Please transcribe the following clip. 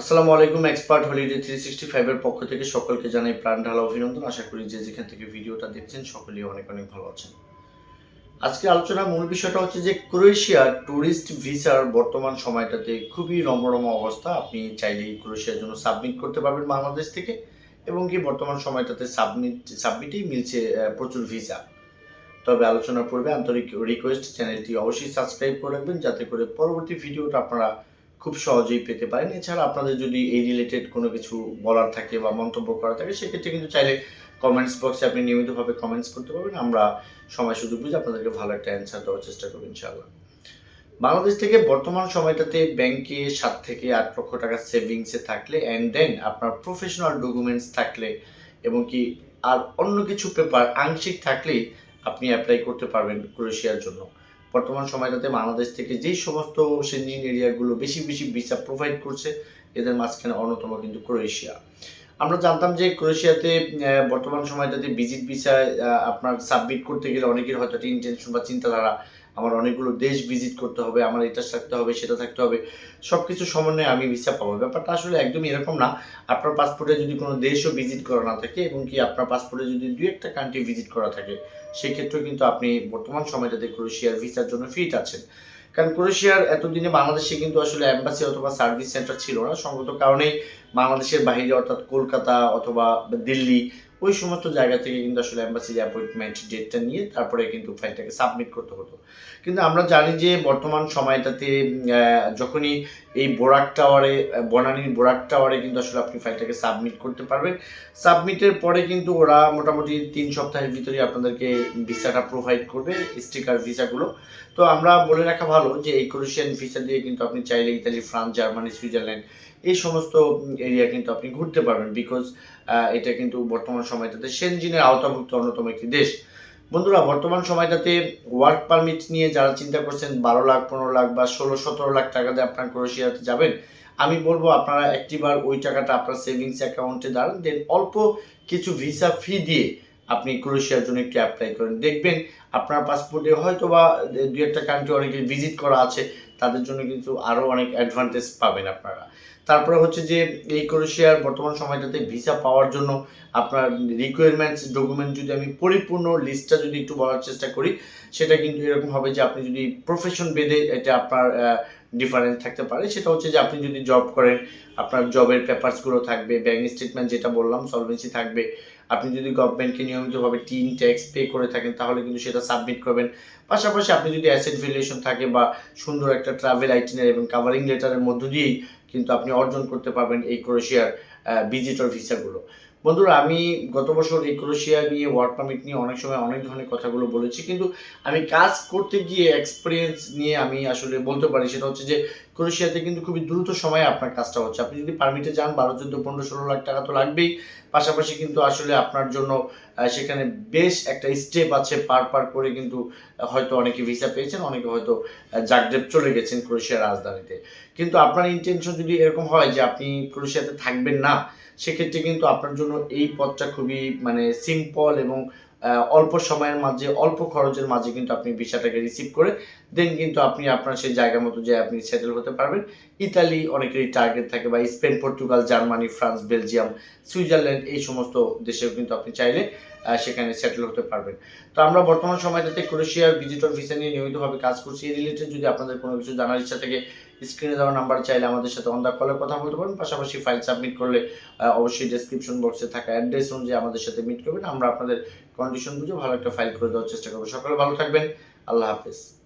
আসসালামু আলাইকুম, expert holiday three sixty ফাইভের পক্ষ থেকে সকলকে জানাই প্রাণ ঢালা অভিনন্দন। আশা করি যে যেখান থেকে ভিডিওটা দেখছেন সকলেই অনেক অনেক ভালো আছেন। আজকে আলোচনার মূল বিষয়টা হচ্ছে যে ক্রোয়েশিয়ার ট্যুরিস্ট ভিসার বর্তমান সময়টাতে খুবই রমরম অবস্থা। আপনি চাইলেই ক্রোয়েশিয়ার জন্য সাবমিট করতে পারবেন বাংলাদেশ থেকে এবং কি বর্তমান সময়টাতে সাবমিট সাবমিটেই মিলছে প্রচুর ভিসা। তবে আলোচনার পূর্বে আন্তরিক রিকোয়েস্ট চ্যানেলটি অবশ্যই সাবস্ক্রাইব করে রাখবেন যাতে করে পরবর্তী ভিডিওটা আপনারা খুব সহজেই পেতে পারেন। এছাড়া আপনাদের যদি এই রিলেটেড কোনো কিছু বলার থাকে বা মন্তব্য করা থাকে, সেক্ষেত্রে কিন্তু চাইলে কমেন্টস বক্সে আপনি নিয়মিতভাবে কমেন্টস করতে পারবেন। আমরা সময় সুযোগ বুঝে আপনাদেরকে ভালো একটা অ্যান্সার দেওয়ার চেষ্টা করব ইনশাআল্লাহ। বাংলাদেশ থেকে বর্তমান সময়টাতে ব্যাংকে সাত থেকে আট লক্ষ টাকা সেভিংসে থাকলে অ্যান্ড দেন আপনার প্রফেশনাল ডকুমেন্টস থাকলে এবং কি আর অন্য কিছু পেপার আংশিক থাকলেই আপনি অ্যাপ্লাই করতে পারবেন ক্রোয়েশিয়ার জন্য। বর্তমান সময়টাতে বাংলাদেশ থেকে যেই সমস্ত সেন্ডিং এরিয়াগুলো বেশি বেশি ভিসা প্রোভাইড করছে, এদের মাঝখানে অন্যতম কিন্তু ক্রোয়েশিয়া। আমরা জানতাম যে ক্রোয়েশিয়াতে বর্তমান সময়টাতে ভিজিট ভিসা আপনার সাবমিট করতে গেলে অনেকের হয়তো একটা ইন্টেনশন বা চিন্তাধারা আমার অনেকগুলো দেশ ভিজিট করতে হবে, আমার এটা থাকতে হবে, সেটা থাকতে হবে সব কিছু সমন্বয়ে আমি ভিসা পাবো। ব্যাপারটা আসলে একদমই এরকম না। আপনার পাসপোর্টে যদি কোনো দেশও ভিজিট করা না থাকে এবং কি আপনার পাসপোর্টে যদি দু একটা কান্ট্রি ভিজিট করা থাকে, সেক্ষেত্রেও কিন্তু আপনি বর্তমান সময়টাতে ক্রোয়েশিয়ার ভিসার জন্য ফিট আছেন। কারণ ক্রোয়েশিয়ার এতদিনে বাংলাদেশে কিন্তু আসলে অ্যাম্বাসি অথবা সার্ভিস সেন্টার ছিল না। সঙ্গত কারণেই বাংলাদেশের বাইরে অর্থাৎ কলকাতা অথবা দিল্লি ওই সমস্ত জায়গা থেকে কিন্তু আসলে অ্যাম্বাসির অ্যাপয়েন্টমেন্ট ডেটটা নিয়ে তারপরে কিন্তু ফাইলটাকে সাবমিট করতে হতো। কিন্তু আমরা জানি যে বর্তমান সময়টাতে যখনই এই বোরাক টাওয়ারে বনানীর বোরাক টাওয়ারে কিন্তু আসলে আপনি ফাইলটাকে সাবমিট করতে পারবেন। সাবমিটের পরে কিন্তু ওরা মোটামুটি তিন সপ্তাহের ভিতরে আপনাদেরকে ভিসাটা প্রোভাইড করবে স্টিকার ভিসাগুলো তো আমরা বলে রাখা ভালো যে এই ক্রোয়েশিয়ান ভিসা দিয়ে কিন্তু আপনি চাইলে ইতালি ফ্রান্স জার্মানি সুইজারল্যান্ড এই সমস্ত এরিয়া কিন্তু আপনি ঘুরতে পারবেন। বিকজ এটা কিন্তু বর্তমান সময়টাতে সেনজিনের আওতাভুক্ত অন্যতম একটি দেশ। বন্ধুরা, বর্তমান সময়টাতে ওয়ার্ক পারমিট নিয়ে যারা চিন্তা করছেন, বারো লাখ, পনেরো লাখ বা ষোলো, সতেরো লাখ টাকা দিয়ে আপনার ক্রোয়েশিয়াতে যাবেন, আমি বলব আপনারা একটিবার ওই টাকাটা আপনার সেভিংস অ্যাকাউন্টে দাঁড়ান দেন অল্প কিছু ভিসা ফি দিয়ে আপনি ক্রোয়েশিয়ার জন্য একটি অ্যাপ্লাই করেন। দেখবেন আপনার পাসপোর্টে হয়তো বা দু একটা কান্ট্রি অনেকে ভিজিট করা আছে তাদের জন্য কিন্তু আরও অনেক অ্যাডভান্টেজ পাবেন আপনারা। তারপরে হচ্ছে যে, এই ক্রোয়েশিয়ার বর্তমান সময়টাতে ভিসা পাওয়ার জন্য আপনার রিকোয়ারমেন্টস ডকুমেন্ট যদি আমি পরিপূর্ণ লিস্টটা যদি একটু বলার চেষ্টা করি, সেটা কিন্তু এরকম হবে যে আপনি যদি প্রফেশন বেদে এটা আপনার ডিফারেন্স থাকতে পারে। সেটা হচ্ছে যে আপনি যদি জব করেন, আপনার জবের পেপারসগুলো থাকবে ব্যাঙ্ক স্টেটমেন্ট যেটা বললাম সলভেন্সি থাকবে আপনি যদি গভর্নমেন্টকে নিয়মিতভাবে টিন ট্যাক্স পে করে থাকেন, তাহলে কিন্তু সেটা সাবমিট করবেন। পাশাপাশি আপনি যদি অ্যাসেট ভ্যালুয়েশন থাকে বা সুন্দর একটা ট্রাভেল আইটিনার এবং কাভারিং লেটারের মধ্য দিয়েই কিন্তু আপনি অর্জন করতে পারবেন এই ক্রোয়েশিয়ার ভিজিটর ভিসাগুলো বন্ধুরা আমি গত বছর এই ক্রোয়েশিয়া নিয়ে ওয়ার্ক পারমিট নিয়ে অনেক সময় অনেক ধরনের কথাগুলো বলেছি কিন্তু আমি কাজ করতে গিয়ে এক্সপিরিয়েন্স নিয়ে আমি আসলে বলতে পারি সেটা হচ্ছে যে ক্রোশিয়াতে কিন্তু খুবই দ্রুত সময়ে আপনার কাজটা হচ্ছে। আপনি যদি পারমিটে যান বারো চোদ্দ পনেরো ষোলো লাখ টাকা তো লাগবেই পাশাপাশি কিন্তু আসলে আপনার জন্য সেখানে বেশ একটা স্টেপ আছে পার পার করে কিন্তু হয়তো অনেকে ভিসা পেয়েছেন অনেকে হয়তো আহ, চলে গেছেন ক্রোশিয়ার রাজধানীতে। কিন্তু আপনার ইন্টেনশন যদি এরকম হয় যে আপনি ক্রোশিয়াতে থাকবেন না সেক্ষেত্রে কিন্তু আপনার জন্য এই পথটা খুবই মানে সিম্পল এবং অল্প সময়ের মাঝে, অল্প খরচের মাঝে কিন্তু আপনি ভিসাটাকে রিসিভ করে দেন কিন্তু আপনি আপনার সেই জায়গা মতো যে আপনি সেটেল হতে পারবেন। ইতালি অনেকেরই টার্গেট থাকে বা Spain, Portugal, Germany, France, Belgium, Switzerland এই সমস্ত দেশেও কিন্তু আপনি চাইলে সেখানে সেটেল হতে পারবেন। তো আমরা বর্তমান সময়টাতে ক্রোয়েশিয়ার ভিজিটর ভিসা নিয়ে নিয়মিতভাবে কাজ করছি। এই রিলেটেড যদি আপনাদের কোনো কিছু জানার ইচ্ছা থাকে স্ক্রিনে দেওয়া নাম্বার চাইলে আমাদের সাথে অন দ্য কলে কথা বলতে পারেন পাশাপাশি ফাইল সাবমিট করলে অবশ্যই ডেসক্রিপশন বক্সে থাকা অ্যাড্রেস অনুযায়ী আমাদের সাথে মিট করবেন। আমরা আপনাদের কন্ডিশন বুঝে ভালো একটা ফাইল করে দেওয়ার চেষ্টা করব। সকলে ভালো থাকবেন। আল্লাহ হাফেজ।